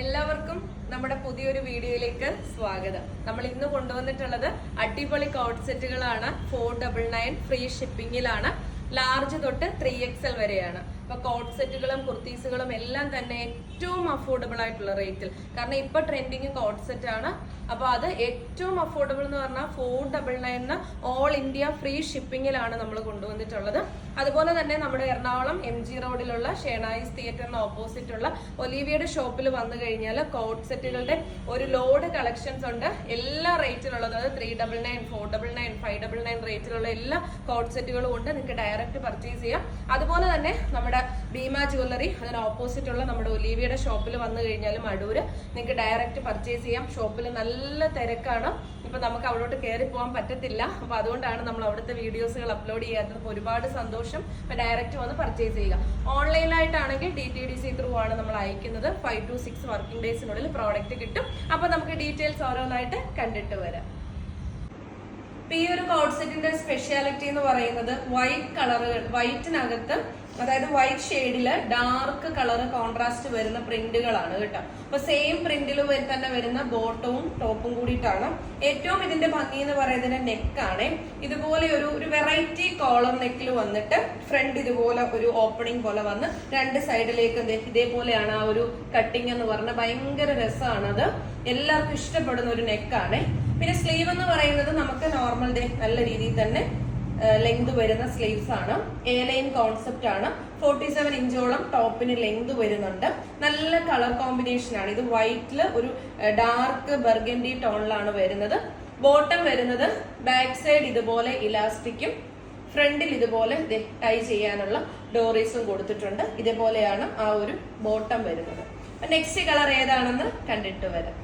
എല്ലാവർക്കും നമ്മുടെ പുതിയൊരു വീഡിയോയിലേക്ക് സ്വാഗതം. നമ്മൾ ഇന്ന് കൊണ്ടുവന്നിട്ടുള്ളത് അടിപൊളി കോട്ട് സെറ്റുകളാണ് ഫോർ ഡബിൾ നയൻ ഫ്രീ ഷിപ്പിംഗിലാണ് ലാർജ് തൊട്ട് ത്രീ എക്സൽ വരെയാണ്. അപ്പൊ കോട്ട് സെറ്റുകളും കുർത്തീസുകളും എല്ലാം തന്നെ ഏറ്റവും അഫോർഡബിൾ ആയിട്ടുള്ള റേറ്റിൽ കാരണം ഇപ്പൊ ട്രെൻഡിങ് കോട്ട് സെറ്റ് ആണ്. അപ്പൊ അത് ഏറ്റവും അഫോർഡബിൾ എന്ന് പറഞ്ഞാൽ four double nine all India free ഷിപ്പിംഗിലാണ് നമ്മൾ കൊണ്ടുവന്നിട്ടുള്ളത്. അതുപോലെ തന്നെ നമ്മുടെ എറണാകുളം എം ജി റോഡിലുള്ള ഷേണായിസ് തിയേറ്ററിന് ഓപ്പോസിറ്റ് ഉള്ള ഒലീവിയുടെ ഷോപ്പിൽ വന്നു കഴിഞ്ഞാൽ കോട്ട് സെറ്റുകളുടെ ഒരു ലോഡ് കളക്ഷൻസ് ഉണ്ട്. എല്ലാ റേറ്റിലുള്ളത് അതായത് three double nine four double nine five double nine റേറ്റിലുള്ള എല്ലാ കോട്ട് സെറ്റുകളും ഉണ്ട്. നിങ്ങൾക്ക് ഡയറക്റ്റ് പർച്ചേസ് ചെയ്യാം. അതുപോലെ തന്നെ നമ്മുടെ ഭീമ ജ്വല്ലറി അതിന് ഓപ്പോസിറ്റ് ഉള്ള നമ്മുടെ ഒലീവിയുടെ ഷോപ്പിൽ വന്നു കഴിഞ്ഞാലും അടൂര് നിങ്ങൾക്ക് ഡയറക്റ്റ് പർച്ചേസ് ചെയ്യാം. ഷോപ്പിൽ നല്ല തിരക്കാണ്. ഇപ്പൊ നമുക്ക് അവിടോട്ട് കയറി പോകാൻ പറ്റത്തില്ല. അപ്പൊ അതുകൊണ്ടാണ് നമ്മൾ അവിടുത്തെ വീഡിയോസുകൾ അപ്ലോഡ് ചെയ്യാത്തത്. ഒരുപാട് സന്തോഷം. അപ്പോൾ ഡയറക്റ്റ് വന്ന് പർച്ചേസ് ചെയ്യുക. ഓൺലൈനായിട്ടാണെങ്കിൽ D T D C through ആണ് നമ്മൾ അയക്കുന്നത്. ഫൈവ് ടു സിക്സ് വർക്കിംഗ് ഡേയ്സിനുള്ളിൽ പ്രോഡക്റ്റ് കിട്ടും. അപ്പൊ നമുക്ക് ഡീറ്റെയിൽസ് ഓരോന്നായിട്ട് കണ്ടിട്ട് വരാം. ഇപ്പൊ ഈ ഒരു കോഡ് സെറ്റിന്റെ സ്പെഷ്യാലിറ്റി എന്ന് പറയുന്നത് വൈറ്റ് കളറുകൾ വൈറ്റിനകത്ത് അതായത് വൈറ്റ് ഷെയ്ഡിൽ ഡാർക്ക് കളർ കോൺട്രാസ്റ്റ് വരുന്ന പ്രിന്റുകളാണ് കേട്ടോ. അപ്പൊ സെയിം പ്രിന്റിൽ തന്നെ വരുന്ന ബോട്ടവും ടോപ്പും കൂടിയിട്ടാണ് ഏറ്റവും ഇതിന്റെ ഭംഗി എന്ന് പറയുന്നത് നെക്കാണ് ഇതുപോലെ ഒരു ഒരു വെറൈറ്റി കോളർ നെക്കിൽ വന്നിട്ട് ഫ്രണ്ട് ഇതുപോലെ ഒരു ഓപ്പണിംഗ് പോലെ വന്ന് രണ്ട് സൈഡിലേക്ക് ഇതേപോലെയാണ് ആ ഒരു കട്ടിങ് എന്ന് പറഞ്ഞ ഭയങ്കര രസമാണത്. എല്ലാവർക്കും ഇഷ്ടപ്പെടുന്ന ഒരു നെക്കാണ് പിന്നെ സ്ലീവ് എന്ന് പറയുന്നത് നമുക്ക് നോർമൽ ഡേ നല്ല രീതിയിൽ തന്നെ ലെങ്ത് വരുന്ന സ്ലീവ്സ് ആണ്. എ ലൈൻ കോൺസെപ്റ്റ് ആണ്. ഫോർട്ടി സെവൻ ഇഞ്ചോളം ടോപ്പിന് ലെങ്ത് വരുന്നുണ്ട്. നല്ല കളർ കോമ്പിനേഷൻ ആണ്. ഇത് വൈറ്റിൽ ഒരു ഡാർക്ക് ബർഗൻഡി ടോണിലാണ് വരുന്നത്. ബോട്ടം വരുന്നത് ബാക്ക് സൈഡ് ഇതുപോലെ ഇലാസ്റ്റിക്കും ഫ്രണ്ടിൽ ഇതുപോലെ ടൈ ചെയ്യാനുള്ള ഡോറീസും കൊടുത്തിട്ടുണ്ട്. ഇതേപോലെയാണ് ആ ഒരു ബോട്ടം വരുന്നത്. നെക്സ്റ്റ് കളർ ഏതാണെന്ന് കണ്ടിട്ട് വരാം.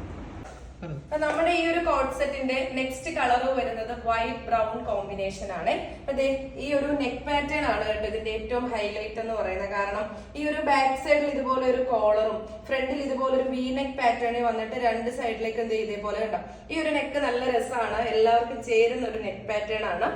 നമ്മുടെ ഈ ഒരു കോഡ് സെറ്റിന്റെ നെക്സ്റ്റ് കളർ വരുന്നത് വൈറ്റ് ബ്രൗൺ കോമ്പിനേഷൻ ആണ്. അതെ ഈ ഒരു നെക്ക് പാറ്റേൺ ആണ് കേട്ടോ ഇതിന്റെ ഏറ്റവും ഹൈലൈറ്റ് എന്ന് പറയുന്നത്. കാരണം ഈ ഒരു ബാക്ക് സൈഡിൽ ഇതുപോലെ ഒരു കോളറും ഫ്രണ്ടിൽ ഇതുപോലെ ഒരു വി നെക്ക് പാറ്റേണിൽ വന്നിട്ട് രണ്ട് സൈഡിലേക്ക് എന്ത് ഇതേപോലെ കേട്ടോ ഈ ഒരു നെക്ക് നല്ല രസമാണ്. എല്ലാവർക്കും ചേരുന്ന ഒരു നെക്ക് പാറ്റേൺ ആണ്.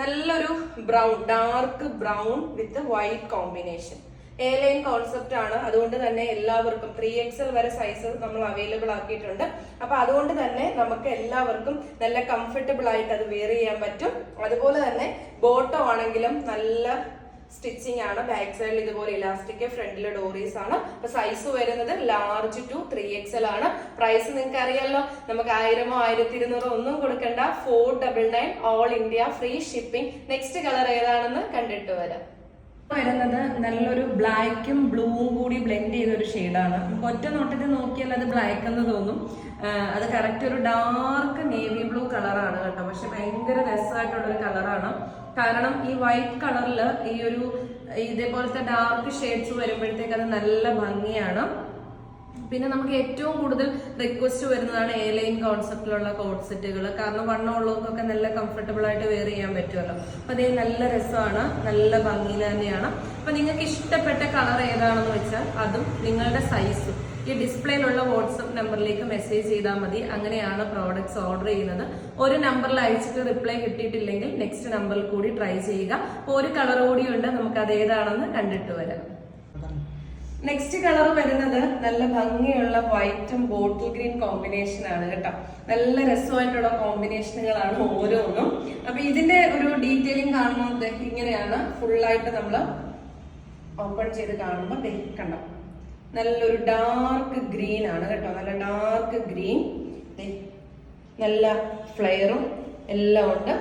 നല്ലൊരു brown dark brown with white combination A line concept ആണ്. അതുകൊണ്ട് തന്നെ എല്ലാവർക്കും ത്രീ എക്സൽ വരെ സൈസ് നമ്മൾ അവൈലബിൾ ആക്കിയിട്ടുണ്ട്. അപ്പൊ അതുകൊണ്ട് തന്നെ നമുക്ക് എല്ലാവർക്കും നല്ല കംഫർട്ടബിൾ ആയിട്ട് അത് വെയർ ചെയ്യാൻ പറ്റും. അതുപോലെ തന്നെ ബോട്ടോ ആണെങ്കിലും നല്ല സ്റ്റിച്ചിങ് ആണ്. ബാക്ക് സൈഡിൽ ഇതുപോലെ ഇലാസ്റ്റിക് ഫ്രണ്ടിൽ ഡോറീസ് ആണ്. അപ്പൊ സൈസ് വരുന്നത് ലാർജ് ടു ത്രീ എക്സൽ ആണ്. പ്രൈസ് നിങ്ങൾക്ക് അറിയാലോ നമുക്ക് ആയിരമോ ആയിരത്തി ഇരുന്നൂറോ ഒന്നും കൊടുക്കണ്ട. Four double nine all India free shipping next colour ഏതാണെന്ന് കണ്ടിട്ട് വരാം. വരുന്നത് നല്ലൊരു ബ്ലാക്കും ബ്ലൂവും കൂടി ബ്ലെൻഡ് ചെയ്ത ഒരു ഷെയ്ഡാണ്. നമുക്ക് ഒറ്റ നോട്ടത്തിൽ നോക്കിയാൽ അത് ബ്ലാക്ക് എന്ന് തോന്നും. അത് കറക്റ്റ് ഒരു ഡാർക്ക് നേവി ബ്ലൂ കളറാണ് കേട്ടോ. പക്ഷെ ഭയങ്കര രസമായിട്ടുള്ള ഒരു കളറാണ് കാരണം ഈ വൈറ്റ് കളറിൽ ഈ ഒരു ഇതേപോലത്തെ ഡാർക്ക് ഷെയ്ഡ്സ് വരുമ്പോഴത്തേക്ക് അത് നല്ല ഭംഗിയാണ്. പിന്നെ നമുക്ക് ഏറ്റവും കൂടുതൽ റിക്വസ്റ്റ് വരുന്നതാണ് എ ലൈൻ കോൺസെപ്റ്റിലുള്ള കോഡ് സെറ്റുകൾ കാരണം വണ്ണം ഉള്ളവർക്കൊക്കെ നല്ല കംഫർട്ടബിൾ ആയിട്ട് വെയർ ചെയ്യാൻ പറ്റുമല്ലോ. അപ്പൊ അതേ നല്ല രസമാണ്. നല്ല ഭംഗിയിൽ തന്നെയാണ്. അപ്പൊ നിങ്ങൾക്ക് ഇഷ്ടപ്പെട്ട കളർ ഏതാണെന്ന് വെച്ചാൽ അതും നിങ്ങളുടെ സൈസും ഈ ഡിസ്പ്ലേയിലുള്ള വാട്സപ്പ് നമ്പറിലേക്ക് മെസ്സേജ് ചെയ്താൽ മതി. അങ്ങനെയാണ് പ്രോഡക്ട്സ് ഓർഡർ ചെയ്യുന്നത്. ഒരു നമ്പറിൽ അയച്ചിട്ട് റിപ്ലൈ കിട്ടിയിട്ടില്ലെങ്കിൽ നെക്സ്റ്റ് നമ്പറിൽ കൂടി ട്രൈ ചെയ്യുക. ഒരു കളർ കൂടിയുണ്ട് നമുക്ക് അത് ഏതാണെന്ന് കണ്ടിട്ട് വരാം. നെക്സ്റ്റ് കളർ വരുന്നത് നല്ല ഭംഗിയുള്ള വൈറ്റും ബോട്ടിൽ ഗ്രീൻ കോമ്പിനേഷൻ ആണ് കേട്ടോ. നല്ല രസമായിട്ടുള്ള കോമ്പിനേഷനുകളാണ് ഓരോന്നും. അപ്പൊ ഇതിന്റെ ഒരു ഡീറ്റെയിലിംഗ് കാണുമ്പോൾ ഇങ്ങനെയാണ് ഫുള്ളായിട്ട് നമ്മൾ ഓപ്പൺ ചെയ്ത് കാണുമ്പോൾ കണ്ടോ? നല്ലൊരു ഡാർക്ക് ഗ്രീൻ ആണ് കേട്ടോ. നല്ല ഡാർക്ക് ഗ്രീൻ നല്ല ഫ്ലെയറും എല്ലാം ഉണ്ട്.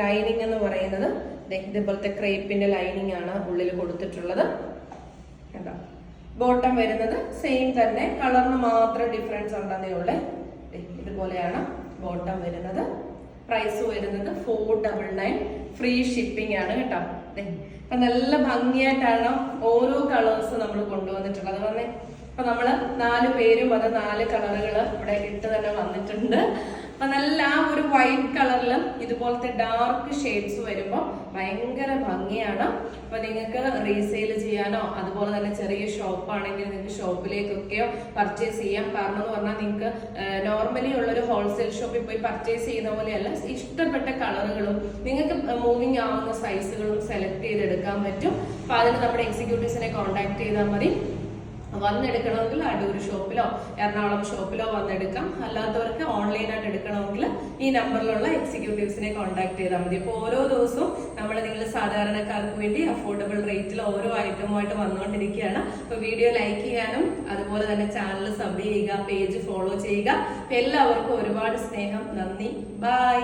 ലൈനിങ് എന്ന് പറയുന്നത് ഇതേപോലത്തെ ക്രേപ്പിന്റെ ലൈനിങ് ആണ് ഉള്ളിൽ കൊടുത്തിട്ടുള്ളത്. കണ്ടോ? ബോട്ടം വരുന്നത് സെയിം തന്നെ. കളറിന് മാത്രം ഡിഫറൻസ് ഉണ്ടെന്നേ ഉള്ളേ. ഇതുപോലെയാണ് ബോട്ടം വരുന്നത്. പ്രൈസ് വരുന്നത് four double nine free shipping ആണ് കേട്ടോ. അപ്പൊ നല്ല ഭംഗിയായിട്ടാണ് ഓരോ കളേഴ്സ് നമ്മൾ കൊണ്ടുവന്നിട്ടുള്ളത്. പറഞ്ഞേ അപ്പൊ നമ്മൾ നാല് പേരും അത് നാല് കളറുകൾ ഇവിടെ ഇട്ട് തന്നെ വന്നിട്ടുണ്ട്. അപ്പൊ നല്ല ആ ഒരു വൈറ്റ് കളറിലും ഇതുപോലത്തെ ഡാർക്ക് ഷെയ്ഡ്സ് വരുമ്പോൾ ഭയങ്കര ഭംഗിയാണ്. അപ്പൊ നിങ്ങൾക്ക് റീസെയിൽ ചെയ്യാനോ അതുപോലെ തന്നെ ചെറിയ ഷോപ്പ് ആണെങ്കിൽ നിങ്ങൾക്ക് ഷോപ്പിലേക്കൊക്കെയോ പർച്ചേസ് ചെയ്യാം. കാരണം എന്ന് പറഞ്ഞാൽ നിങ്ങൾക്ക് നോർമലി ഉള്ള ഒരു ഹോൾസെയിൽ ഷോപ്പിൽ പോയി പർച്ചേസ് ചെയ്യുന്ന പോലെയല്ല ഇഷ്ടപ്പെട്ട കളറുകളും നിങ്ങൾക്ക് മൂവിങ് ആവുന്ന സൈസുകളും സെലക്ട് ചെയ്തെടുക്കാൻ പറ്റും. അപ്പൊ അതിന് നമ്മുടെ എക്സിക്യൂട്ടീവ്സിനെ കോൺടാക്ട് ചെയ്താൽ മതി. വന്നെടുക്കണമെങ്കിൽ അടൂർ ഷോപ്പിലോ എറണാകുളം ഷോപ്പിലോ വന്നെടുക്കാം. അല്ലാത്തവർക്ക് ഓൺലൈനായിട്ട് എടുക്കണമെങ്കിൽ ഈ നമ്പറിലുള്ള എക്സിക്യൂട്ടീവ്സിനെ കോൺടാക്ട് ചെയ്താൽ മതി. അപ്പോൾ ഓരോ ദിവസവും നമ്മൾ നിങ്ങൾ സാധാരണക്കാർക്ക് വേണ്ടി അഫോർഡബിൾ റേറ്റിൽ ഓരോ ഐറ്റമുമായിട്ട് വന്നുകൊണ്ടിരിക്കുകയാണ്. അപ്പോൾ വീഡിയോ ലൈക്ക് ചെയ്യാനും അതുപോലെ തന്നെ ചാനൽ സബ് ചെയ്യുക പേജ് ഫോളോ ചെയ്യുക. എല്ലാവർക്കും ഒരുപാട് സ്നേഹം. നന്ദി. ബൈ